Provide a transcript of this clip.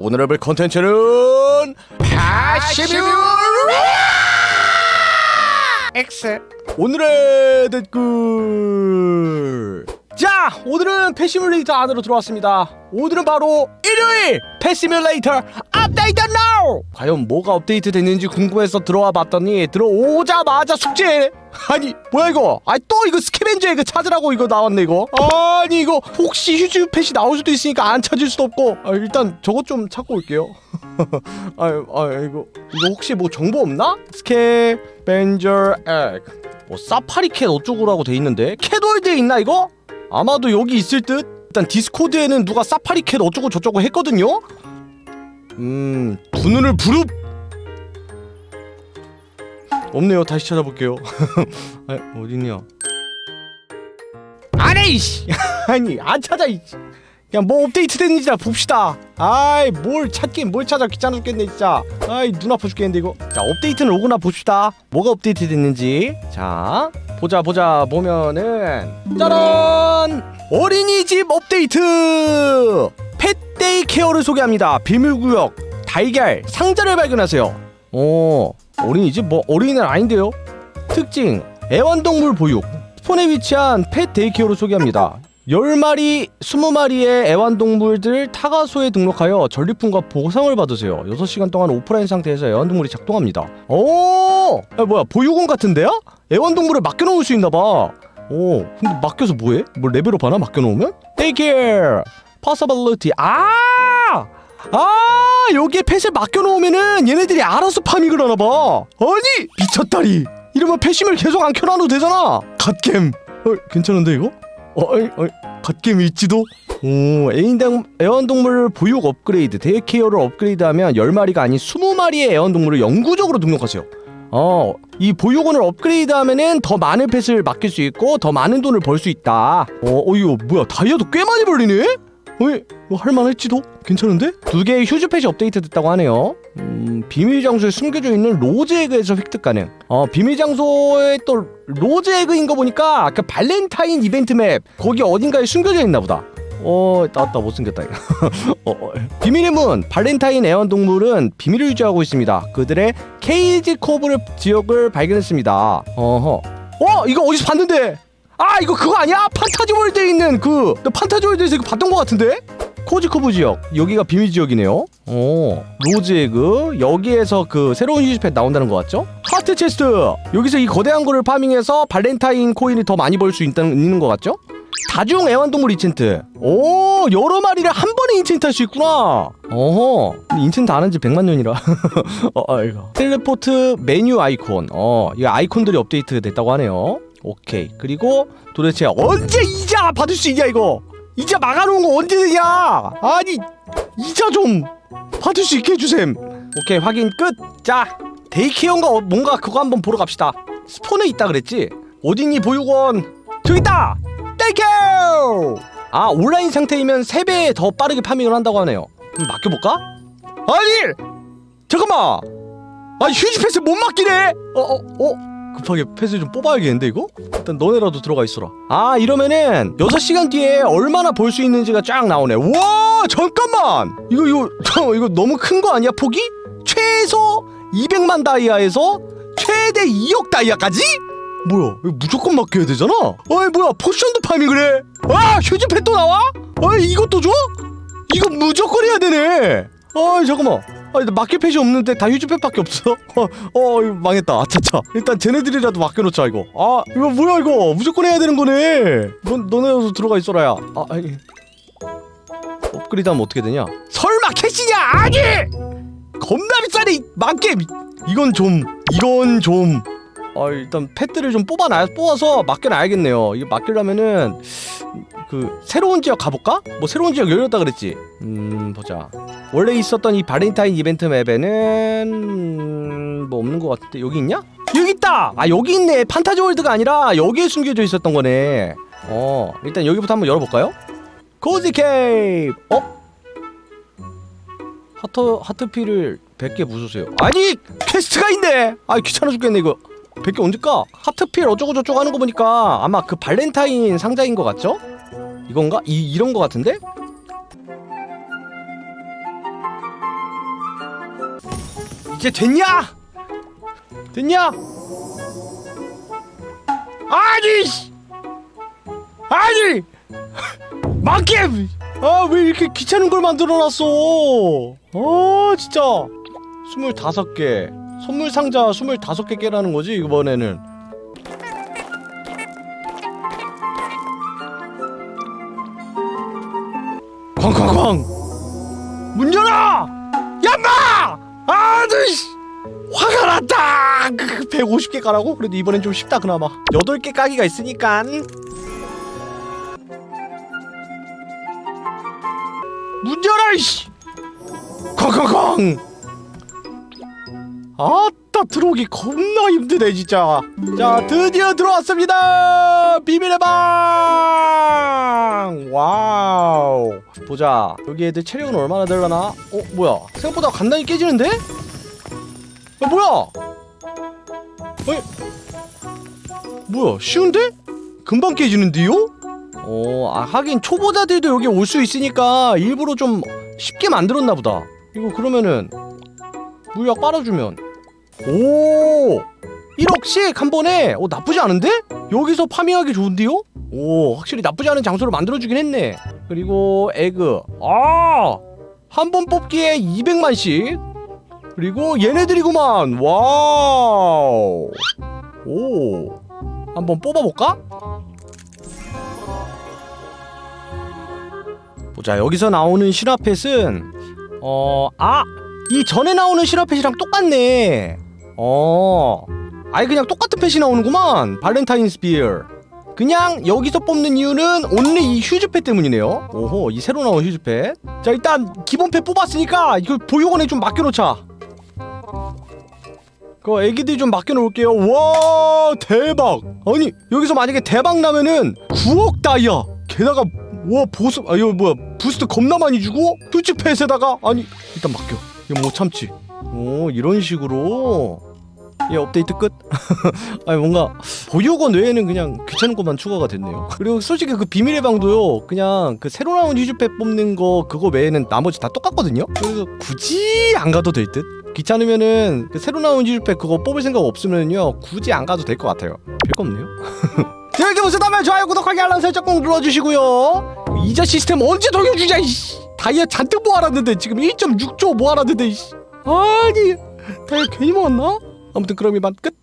오늘 해볼 컨텐츠는 패시뮤 X. 오늘의 댓글 자 오늘은 패시뮬레이터 안으로 들어왔습니다. 오늘은 바로 일요일 패시뮬레이터 업데이트 now! 과연 뭐가 업데이트 됐는지 궁금해서 들어와 봤더니 들어오자마자 숙제! 아니 뭐야 이거? 아니 또 이거 스캐벤저 이거 찾으라고 이거 나왔네 이거? 아니 이거 혹시 휴즈 펫이 나올 수도 있으니까 안 찾을 수도 없고. 아, 일단 저것 좀 찾고 올게요. 아유 아 이거 이거 혹시 뭐 정보 없나? 스캐벤저 액뭐 사파리 캣 어쩌고라고 돼 있는데? 캣월드에 있나 이거? 아마도 여기 있을 듯? 일단 디스코드에는 누가 사파리 캣 어쩌고 저쩌고 했거든요? 음 분은을 부릅! 없네요. 다시 찾아볼게요. 아, 어딨냐? 안해 이씨! 아니 안 찾아 이 그냥 뭐 업데이트 됐는지 다 봅시다. 아이 뭘 찾긴 뭘 찾아. 귀찮아 죽겠네 진짜. 아이 눈 아파 죽겠는데 이거. 자 업데이트는 오구나 봅시다. 뭐가 업데이트 됐는지. 자 보자 보자. 보면은 짜란! 어린이집 업데이트! 펫데이 케어를 소개합니다. 비밀구역 달걀 상자를 발견하세요. 어 어린이집 뭐 어린이는 아닌데요? 특징 애완동물 보육. 스폰에 위치한 펫 데이케어를 소개합니다 10마리, 20마리의 애완동물들 타가소에 등록하여 전리품과 보상을 받으세요. 6시간 동안 오프라인 상태에서 애완동물이 작동합니다. 오! 야, 뭐야, 보육원 같은데요? 애완동물을 맡겨놓을 수 있나봐. 오, 근데 맡겨서 뭐해? 뭐 레벨업 하나 맡겨놓으면? Take care! Possibility. 아! 아! 여기에 펫을 맡겨놓으면은 얘네들이 알아서 파밍을 하나봐. 아니! 미쳤다리! 이러면 패심을 계속 안 켜놔도 되잖아! 갓겜! 어, 괜찮은데 이거? 어이 어이 갓겜 일지도? 오 애인당 애완동물 보육 업그레이드 데이케어를 업그레이드하면 10마리가 아닌 20마리의 애완동물을 영구적으로 등록하세요. 어 이 보육원을 업그레이드하면은 더 많은 펫을 맡길 수 있고 더 많은 돈을 벌 수 있다. 어, 어 이거 뭐야 다이아도 꽤 많이 벌리네 어이 뭐 할만할지도 괜찮은데 두 개의 휴즈 펫이 업데이트 됐다고 하네요 음, 비밀 장소에 숨겨져 있는 로즈 에그에서 획득 가능. 어, 비밀 장소에 또 로즈 에그인 거 보니까 그 발렌타인 이벤트 맵 거기 어딘가에 숨겨져 있나 보다. 어, 나왔다 못생겼다. 이거. 어, 어. 비밀의 문 발렌타인 애완동물은 비밀을 유지하고 있습니다. 그들의 케이지 코브를 지역을 발견했습니다. 어허. 어, 이거 어디서 봤는데? 아, 이거 그거 아니야? 판타지 월드에 있는 그 나 판타지 월드에서 이거 봤던 것 같은데? 코지코브 지역. 여기가 비밀 지역이네요. 오. 로즈 에그. 여기에서 그 새로운 휴지펫 나온다는 거 같죠? 하트 체스트. 여기서 이 거대한 거를 파밍해서 발렌타인 코인을 더 많이 벌 수 있는 거 같죠? 다중 애완동물 인챈트. 오 여러 마리를 한 번에 인챈트 할 수 있구나. 어허. 인챈트 안한지 100만 년이라. 어, 어 이거 텔레포트 메뉴 아이콘. 어이 아이콘들이 업데이트 됐다고 하네요 오케이. 그리고 도대체 언제 이자 받을 수 있냐 이거? 이자 막아놓은 거 언제 되냐? 아니 이자 좀 받을 수 있게 해주셈. 오케이 확인 끝자 데이케어인가 어, 뭔가 그거 한번 보러 갑시다. 스폰에 있다 그랬지? 어딨니 보육원? 저기 있다! 데이케어! 아 온라인 상태이면 3배 더 빠르게 파밍을 한다고 하네요. 그럼 맡겨볼까? 아니! 잠깐만! 아 휴지 패스 못 맡기네! 어어 어, 어? 급하게 패스 좀 뽑아야겠는데 이거? 일단 너네라도 들어가 있어라 아 이러면은 6시간 뒤에 얼마나 벌수 있는지가 쫙 나오네 와 잠깐만 이거 이거 저 이거 너무 큰 거 아니야 폭이? 최소 200만 다이아에서 최대 2억 다이아까지? 뭐야 이거 무조건 맡겨야 되잖아 어이 뭐야 포션도 파밍을 해? 아 휴지패 또 나와? 어이 이것도 줘? 이거 무조건 해야 되네 아이 잠깐만 아, 나 펫이 없는데 다 휴지펫밖에 없어. 어, 어, 망했다. 아차차. 일단 쟤네들이라도 맡겨놓자 이거. 아, 이거 뭐야 이거? 무조건 해야 되는 거네. 너, 너네도 들어가 있어라 야. 아, 아니. 업그레이드 하면 어떻게 되냐? 설마 캐시냐? 아니! 겁나 비싸네. 이 만개. 이건 좀, 이건 좀. 아, 일단 펫들을 좀 뽑아놔, 뽑아서 맡겨놔야겠네요. 이거 맡기려면은 그 새로운 지역 가볼까? 뭐 새로운 지역 열렸다 그랬지. 음, 보자. 원래 있었던 이 발렌타인 이벤트 맵에는 음, 뭐 없는 것 같은데 여기 있냐? 여기 있다. 아 여기 있네. 판타지 월드가 아니라 여기에 숨겨져 있었던 거네. 어 일단 여기부터 한번 열어볼까요? 코지 케이브. 어? 하트 하트피를 100개 부수세요. 아니 퀘스트가 있네. 아 귀찮아 죽겠네 이거. 100개 언제 까? 하트필 어쩌고 저쩌고 하는 거 보니까 아마 그 발렌타인 상자인 것 같죠? 이건가? 이 이런 거 같은데? 이제 됐냐? 됐냐? 아니 씨! 아니 망겜 아 왜 이렇게 귀찮은 걸 만들어놨어 아 진짜 스물다섯 개 선물 상자 스물다섯 개 깨라는 거지 이번에는 쾅쾅쾅 문 열어! 얌마! 아저씨! 화가 났다! 150개 까라고? 그래도 이번엔 좀 쉽다 그나마. 8개 까기가 있으니까. 문 열어 이씨! 쾅쾅쾅 아따 들어오기 겁나 힘드네 진짜. 자 드디어 들어왔습니다! 비밀의 방! 와우 보자. 여기 애들 체력은 얼마나 되려나? 어 뭐야? 생각보다 간단히 깨지는데? 어 뭐야? 어이. 뭐야? 쉬운데? 금방 깨지는데요? 어, 아, 하긴 초보자들도 여기 올 수 있으니까 일부러 좀 쉽게 만들었나 보다. 이거 그러면은 물약 빨아주면. 오! 1억씩 한 번에? 오 나쁘지 않은데? 여기서 파밍하기 좋은데요? 오 확실히 나쁘지 않은 장소를 만들어주긴 했네. 그리고 에그. 아 한 번 뽑기에 200만씩. 그리고 얘네들이구만. 와우. 오. 한번 뽑아볼까? 보자 여기서 나오는 시라펫은 어 아 이 전에 나오는 시라펫이랑 똑같네. 어. 아예 그냥 똑같은 펫이 나오는구만. 발렌타인스 비어 그냥 여기서 뽑는 이유는 온리 이 휴즈펫 때문이네요. 오호 이 새로 나온 휴즈펫 자 일단 기본 펫 뽑았으니까 이걸 보육원에 좀 맡겨놓자. 그 애기들 좀 맡겨놓을게요. 와 대박. 아니 여기서 만약에 대박 나면은 9억 다이아. 게다가 와 보스 아 이거 뭐야 부스트 겁나 많이 주고 휴즈펫에다가 아니 일단 맡겨. 이거 못 참지. 오 이런 식으로 예 업데이트 끝? 아니 뭔가 보육원 외에는 그냥 귀찮은 것만 추가가 됐네요. 그리고 솔직히 그 비밀의 방도요 그냥 그 새로 나온 휴즈펫 뽑는 거 그거 외에는 나머지 다 똑같거든요? 그래서 굳이 안 가도 될 듯? 귀찮으면은 그 새로 나온 휴즈펫 그거 뽑을 생각 없으면요 굳이 안 가도 될 것 같아요. 별거 없네요. 재밌게 보셨다면 좋아요 구독하기 알람 설정 꼭 눌러주시고요. 이자 시스템 언제 돌려주자 이씨. 다이아 잔뜩 모아놨는데 지금 1.6조 모아놨는데 이씨. 아니 다이아 괜히 모았나? 아무튼 그럼 이만 끝